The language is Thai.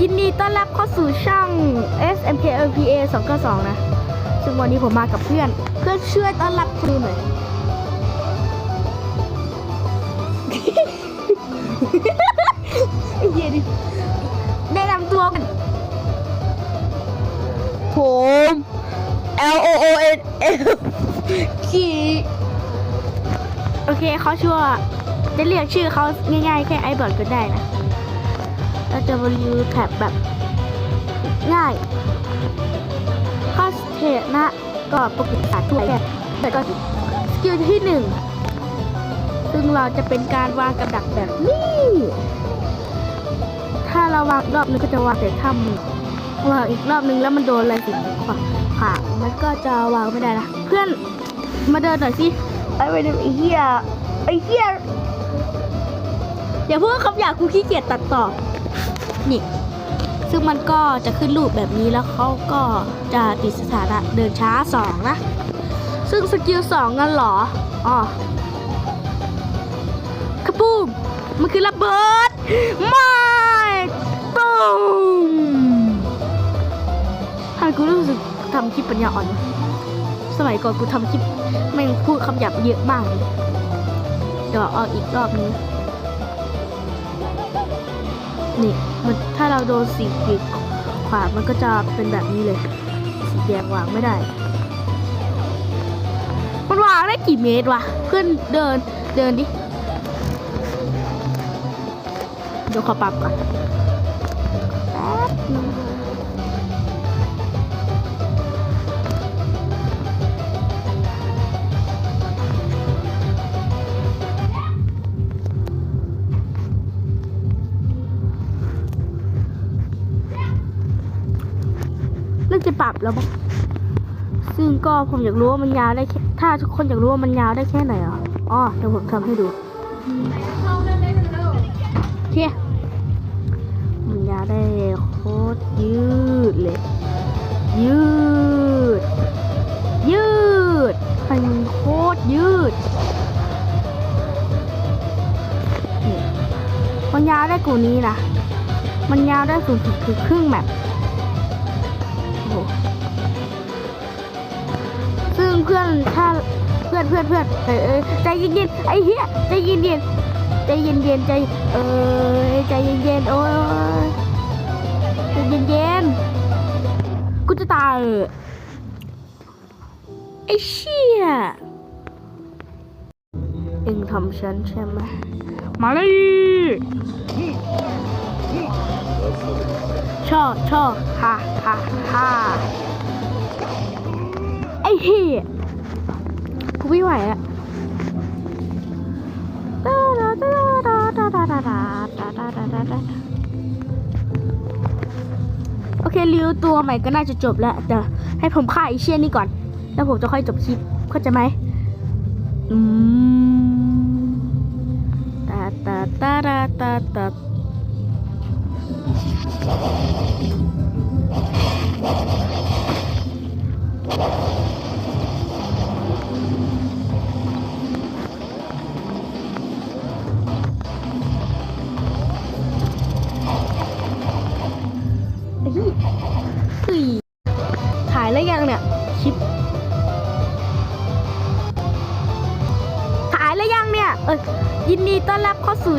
ยินดีต้อนรับเข้าสู่ช่อง SMK LPA 292 นะ ซึ่งวันนี้ผมมากับเพื่อน เพื่อนช่วยต้อนรับครูหน่อย ไอ้เหี้ยดิแนะนำตัวกันผม L O O N L ขีโอเคเขาชื่อว่าจะเรียกชื่อเขาง่ายๆ แค่ไอบอดก็ได้นะ เราจะมารีวิวแท็บแบบง่ายข้อเทนะก็ปกติศาสตร์ทั่วไปแต่ก็สกิลที่หนึ่งซึ่งเราจะเป็นการวางกับดักแบบนี้ ถ้าเราวางรอบนึงก็จะวางแต่ถ้ำวางอีกรอบนึงแล้วมันโดนอะไรสิ่งขวางขวางมันก็จะวางไม่ได้นะเพื่อนมาเดินหน่อยสิไอ้ไปดูไอ้เหี้ยไอ้เหี้ยอย่าพูดคำหยาบกูขี้เกียจตัดต่อ นี่ ซึ่งมันก็จะขึ้นรูปแบบนี้แล้วเขาก็จะติดสถานะเดินช้าสองนะ ซึ่งสกิลสองงั้นหรออ๋อกระปุมมันคือระเบิดไม่ตุ้มทำไมกูรู้สึกทำคลิปปัญญาอ่อน สมัยก่อนกูทำคลิปแม่งพูดคำหยาบเยอะมากเลยเดี๋ยวเอาอีกรอบนึง นี่มันถ้าเราโดนสีกีดขวางมันก็จะเป็นแบบนี้เลย สีแดงวางไม่ได้ มันวางได้กี่เมตรวะเพื่อนเดินเดินดิเดี๋ยวขอปรับก่อนแป๊บนึง จะปรับแล้วซึ่งก็ผมอยากรู้ว่ามันยาวได้ถ้าทุกคนอยากรู้ว่ามันยาวได้แค่ไหนอะอ๋อเดี๋ยวผมทำให้ดูโอเคมันยาวได้โคตรยืดเลย ยืด ยืดมันโคตรยืดนี่มันยาวได้กว่านี้นะมันยาวได้สูงสุดคือครึ่งแมป เพื่อนถ้าเพื่อนเพื่อนเพื่อนเออเออใจเย็นๆไอ้เหี้ยใจเย็นๆใจเย็นๆใจเออใจเย็นๆโอ้ยใจเย็นๆกูจะตายไอ้เชี่ยเอ็งทำฉันใช่ไหมมาเลยชอบชอบฮ่าฮ่าฮ่า ไอ้เหี้ยกูไม่ไหวอะโอเคริวตัวใหม่ก็น่าจะจบแล้วแต่ให้ผมฆ่าไอเชี่ยนี่ก่อน แล้วผมจะค่อยจบคลิปเข้าใจไหมอืมตาตาตาตาตาตาเคลิป ขายแล้วยังเนี่ย เออยินดีต้อนรับเข้าสู่